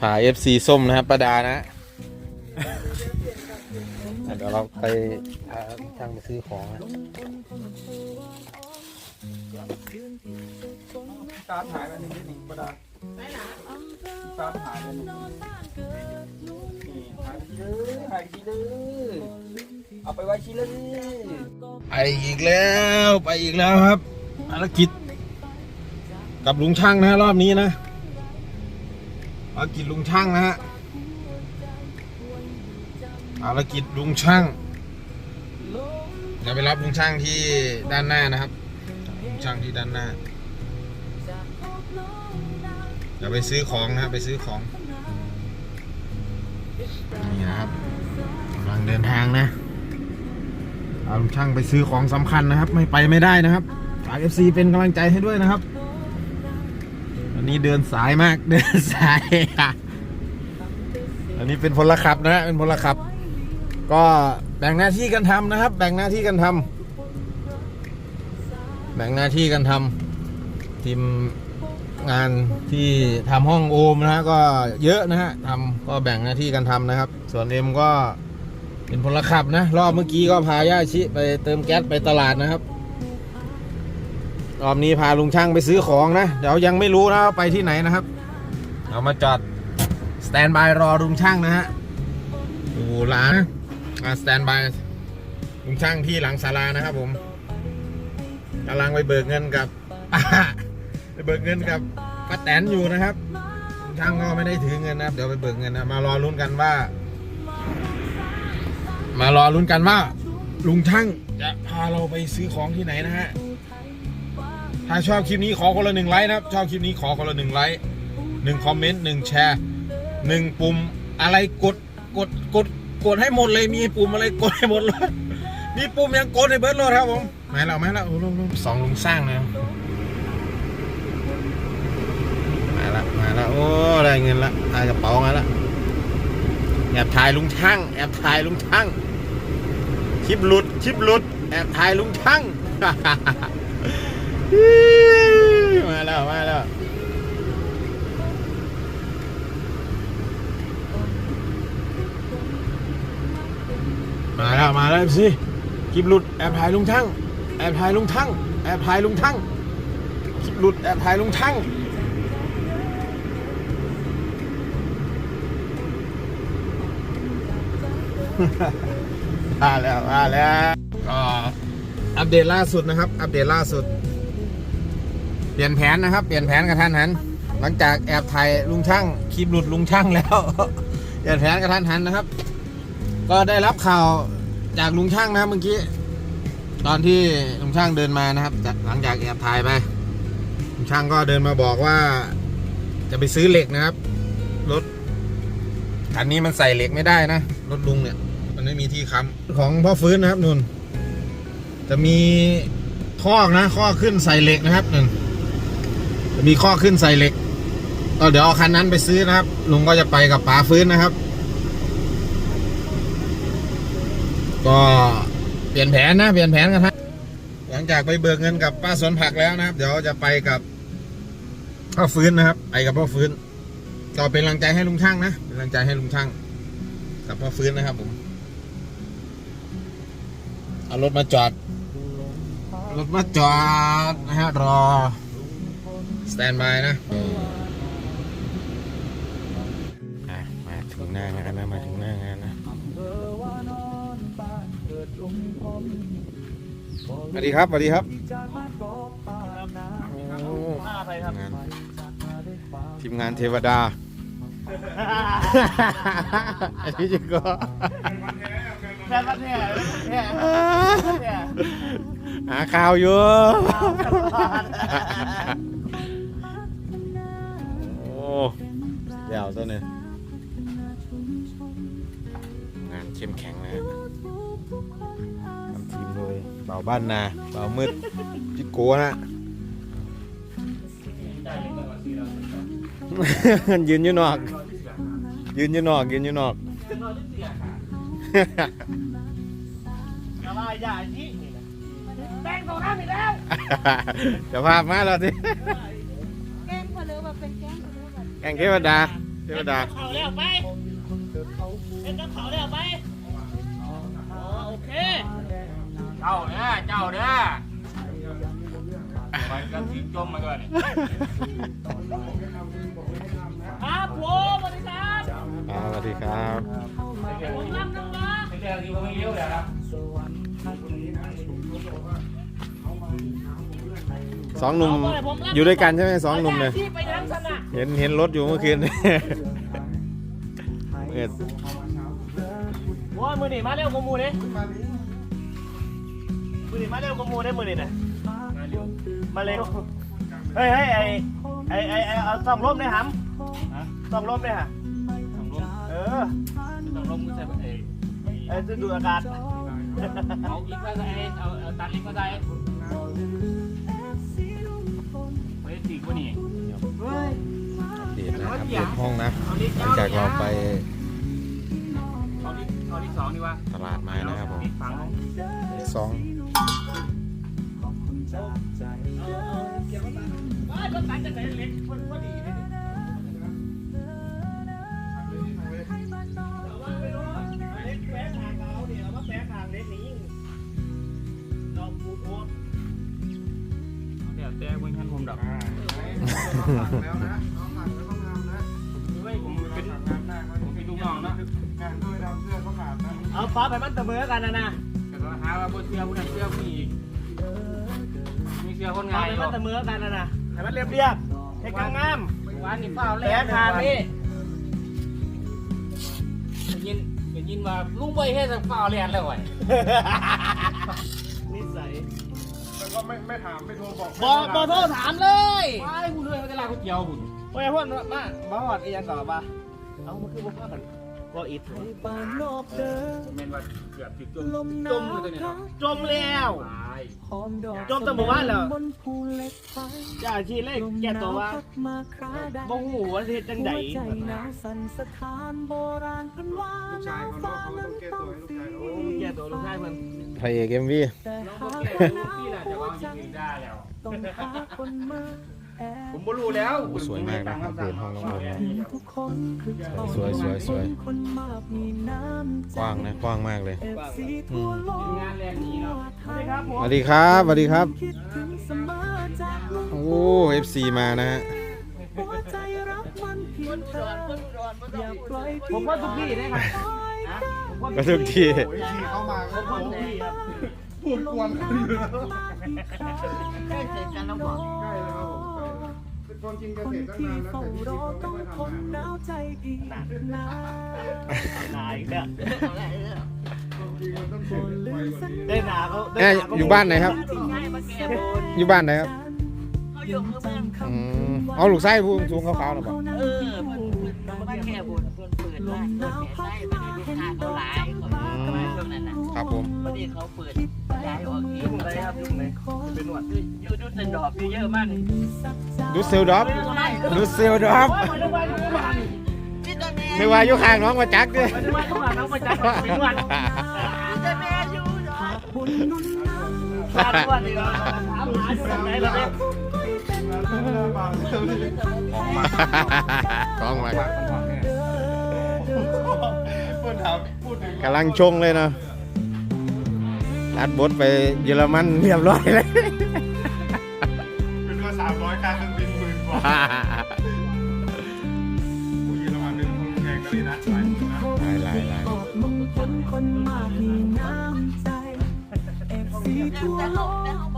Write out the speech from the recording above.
พาเอฟซีส้มนะครับประดานะเดี๋ยวเราไปพาช่างไปซื้อของนะตามหายไปหนึ่งนิดหนึ่งประดาตามหายไปหนึ่งนี่หายไปทีเลยหายไปทีเลยเอาไปไว้ทีเลยไปอีกแล้วไปอีกแล้วครับภารกิจกับลุงช่างนะรอบนี้นะ ภารกิจลุงช่างนะฮะภารกิจลุงช่างจะไปรับลุงช่างที่ด้านหน้านะครับลุงช่างที่ด้านหน้าจะไปซื้อของนะครับไปซื้อของ นี่นะครับกำลังเดินทางนะเอาลุงช่างไปซื้อของสำคัญนะครับ ไม่ไปไม่ได้นะครับฝากเอฟซีเป็นกำลังใจให้ด้วยนะครับ นี้เดินสายมาก เดินสาย อันนี้เป็นพลขับนะฮะเป็นพลขับ ก็แบ่งหน้าที่กันทำนะครับ แบ่งหน้าที่กันทำแบ่งหน้าที่กันทำทีมงานที่ทำห้องโอมนะฮะก็เยอะนะฮะทำก็แบ่งหน้าที่กันทำนะครับ ส่วนเอ็มก็เป็นพลขับนะ รอบเมื่อกี้ก็พาย่าชิไปเติมแก๊สไปตลาดนะครับ รอบนี้พาลุงช่างไปซื้อของนะ เดี๋ยวยังไม่รู้นะว่าไปที่ไหนนะครับ เรามาจอดสแตนบายรอลุงช่างนะฮะดูร้านสแตนบายลุงช่างที่หลังศาลานะครับผมกำลังไปเบิกเงินกับไปเบิกเงินกับป้าแตนอยู่นะครับลุงช่างก็ไม่ได้ถือเงินนะครับ เดี๋ยวไปเบิกเงินนะมารอลุ้นกันว่า มารอลุ้นกันว่า ลุงช่างจะพาเราไปซื้อของที่ไหนนะฮะ ถ้าชอบคลิปนี้ขอคนละหนึ่งไลค์นะครับ ชอบคลิปนี้ขอคนละหนึ่งไลค์หนึ่งคอมเมนต์หนึ่งแชร์หนึ่งปุ่มอะไรกดกดกดกดให้หมดเลยมีปุ่มอะไรกดให้หมดเลยมีปุ่มยังกดให้เบิร์ดเลยครับผมมาแล้วมาแล้วโอ้ลุงลุงสองลุงสร้างนะมาละมาละโอ้ได้เงินละได้กระเป๋ามาละแอบถ่ายลุงช่างแอบถ่ายลุงช่างคลิปหลุดคลิปหลุดแอบถ่ายลุงช่าง มาแล้ว มาแล้ว มาแล้ว มาแล้วสิคลิปหลุดแอบถ่ายลุงช่างแอบถ่ายลุงช่างแอบถ่ายลุงช่างคลิปหลุดแอบถ่ายลุงช่างมาแล้วมาแล้วก็อัปเดตล่าสุดนะครับ อัปเดตล่าสุด เปลี่ยนแผนนะครับ เปลี่ยนแผนกระทันหัน หลังจากแอบถ่ายลุงช่างคลิปหลุดลุงช่างแล้ว เปลี่ยนแผนกระทันหันนะครับ ก็ได้รับข่าวจากลุงช่างนะครับเมื่อกี้ ตอนที่ลุงช่างเดินมานะครับ หลังจากแอบถ่ายไป ลุงช่างก็เดินมาบอกว่า จะไปซื้อเหล็กนะครับ รถคันนี้มันใส่เหล็กไม่ได้นะ รถลุงเนี่ย มันไม่มีที่ค้ำของพ่อฟื้นนะครับนุ่น จะมีข้อนะข้อขึ้นใส่เหล็กนะครับนุ่น มีข้อขึ้นใส่เหล็กก็เดี๋ยวเอาคันนั้นไปซื้อนะครับ ลุงก็จะไปกับป๋าฟื้นนะครับ ก็เปลี่ยนแผนนะ เปลี่ยนแผนกันครับหลังจากไปเบิกเงินกับป้าสวนผักแล้วนะครับ เดี๋ยวจะไปกับพ่อฟื้นนะครับ ไปกับพ่อฟื้น ก็เป็นกำลังใจให้ลุงช่างนะ เป็นกำลังใจให้ลุงช่างกับพ่อฟื้นนะครับผมเอารถมาจอด รถมาจอดนะฮะรอ สแตนบายนะอะมาถึงหน้างานนะ มาถึงหน้างานนะ สวัสดีครับ สวัสดีครับโอ้งานทีมงานเทวดาอันนี้จะก็แค่นั้นเนี่ยเนี่ยเนี่ยหาข่าวอยู่ วตัวนี้งานเข้มแข็งนะฮะทำทีมโดยเบาบ้านนาเบามืดจิโก้นะยืนอยู่นอก ยืนอยู่นอก ยืนอยู่นอกอย่าว่าอย่าที่แป้งตรงนั้นอีกแล้วจะพาพมาแล้วสิแกงพะเลือแบบเป็นแกงพะเลือแบบแข่งเทวดา เทวดาเขาแล้วไปเอ็นกับเขาแล้วไปอ๋อโอเค เจ้าเด้อเจ้าเด้อไปกันทิ้งจมมาก่อนนี่ครับผมสวัสดีครับอ่าสวัสดีครับผมรับน้องมาไม่ใช่ที่ไม่เลี้ยวเลยครับ สองหนุ่มอยู่ด้วยกันใช่ไหมสองหนุ่มเนี่ยที่ไปทั้งสนะเห็นเห็นรถอยู่เมื่อคืนเมื่อโอ้ยมือนี่มาเร็วกว่าหมูเนี่ยมือนี่มาเร็วกว่าหมูได้มือนี่น่ะมาเร็วเฮ้ยเฮ้ยไอไอไอไอเอาส่องลมได้หำส่องลมได้ฮะสองลมเออสองลมก็ใส่เอไอจะดูอากาศเอาอีกก็ใส่เอาเอาตัดอีกก็ใส่ เฮ้ยตีกูนี่เดตนะอัปเดตห้องนะหลังจากเราไปเอาที่เอาที่สองดีกว่าตลาดมานะครับผมปิดฝังสองไอ้รถตัดจะไหนเล็กพอดี แต่คุณท่านผมดอกแล้วนะน้องหลังแล้วต้องทำนะเฮ้ยผมเป็นงานหน้าก็ผมเป็นลูกน้องนะงานด้วยดำเสื้อก็ขาดนะเอาฟ้าไปมันเสมอกันนะนะแต่ก็หาว่าบนเสื้อผู้นั้นเสื้อผู้นี้อีกมีเสื้อคนฟ้าง่ายไปหรมัอนกเสมอกันนะนะให้มันเรียบเรียบให้กงามวันนี้เปล่าๆแล้แปะทางนี้ได้ยินได้ยินว่าลุงใบเฮ็ดสักเปล่าเรียนแล้วไว้นิสัยแล้ว ก็ไม่ไม่ถามไม่โทรบอกบอบอโทรถามเลยว้ายกูเลยมันจะลาก๋วยเตี๋ยวบุญโอ้ยพ่นมาบ้าหอดอีหยังก่อนบ้าเอามาคือบ่พากันก็อิดแม่นว่าเกือบติดจมจมเลยตัวนี้เนาะจมแล้วตายจมแตะหมู่บ้านแล้วจ่าชีเลขแกตัวว่าบ่หูว่าเฮ็ดจังไดลูกชายเขาเนาะเขาต้องแก้ตัวให้ลูกชายเขาโอ้แกตัวลูกชายเพิ่นพระเอกเอ็มวีน้ องก็แก่ลูกพี่ล่ะจะวางอย่างอื่นได้แล้วผมบ่รู้แล้วสวยมากนะครับเดินห้องน้องโอมนะสวยสวยสวยกว้างนะกว้างมากเลยอืมงานแรงนี้เนาะสวัสดีครับผสมวัสดีครับสวัสดีครับโอ้เอฟซีมานะฮะผมว่าทุกที่นะครับผมว่าก็ทุกทีโอ้ยที่เข้ามาผก็มโอ้ว่าทุกโหที่ครับ พูดกวนกันอยู่แล้วใกล้เสร็จกันแล้วบอกใกล้แล้วครับผมใกล้แล้วเป็นคนกินเกษตรตั้งนานแล้วแต่ที่เขาไม่ค่อยทำงานหนาอีกแล้วคนกินมันต้องเสร็จไวกว่านี้ได้หนาเขาอ้ยอยู่บ้านไหนครับอยู่บ้านไหนครับเขาอยู่เมืองเมืองอืมเอาลูกไส้ผู้สูงขาวๆหรือเปล่าเออเพิ่นเพิ่นมาแค่บุญเพิ่นเปิดร้านเปิดแผงไส้บัดนี้ลูกค้าเขาหลายเขามาช่วงนั้นนะครับผมบัดนี้เขาเปิด ย้ายออกที่ยุ่งอะไรครับยุ่งอะไรเป็นหนวดอยู่ดุสดอกอยู่เยอะมากเลยดูเซลดอฟดูเซลดอฟไม่ได้ว่าทุกวันพี่ตาแม่ไม่ว่าอยู่ข้างน้องมาจักดิไม่ได้ว่าทุกวันน้องประจักษ์เป็นวันพี่ตาแม่อยู่ดอกพาทุกวันเลยเราถามหาอยู่ตรงไหนเราเนี่ยกล้องมาพูดถามพูดถึงกำลังชงเลยเนาะ รัดบทไปเยอรมันเรียบร้อยเลยเป็นว่าสามร้อยค่าเครื่องบินหมื่นกว่าผู้เยอรมันเป็นคนแพงกันเลยนะหลายหมื่นนะหลายหลายหลายแต่เขาแต่เขา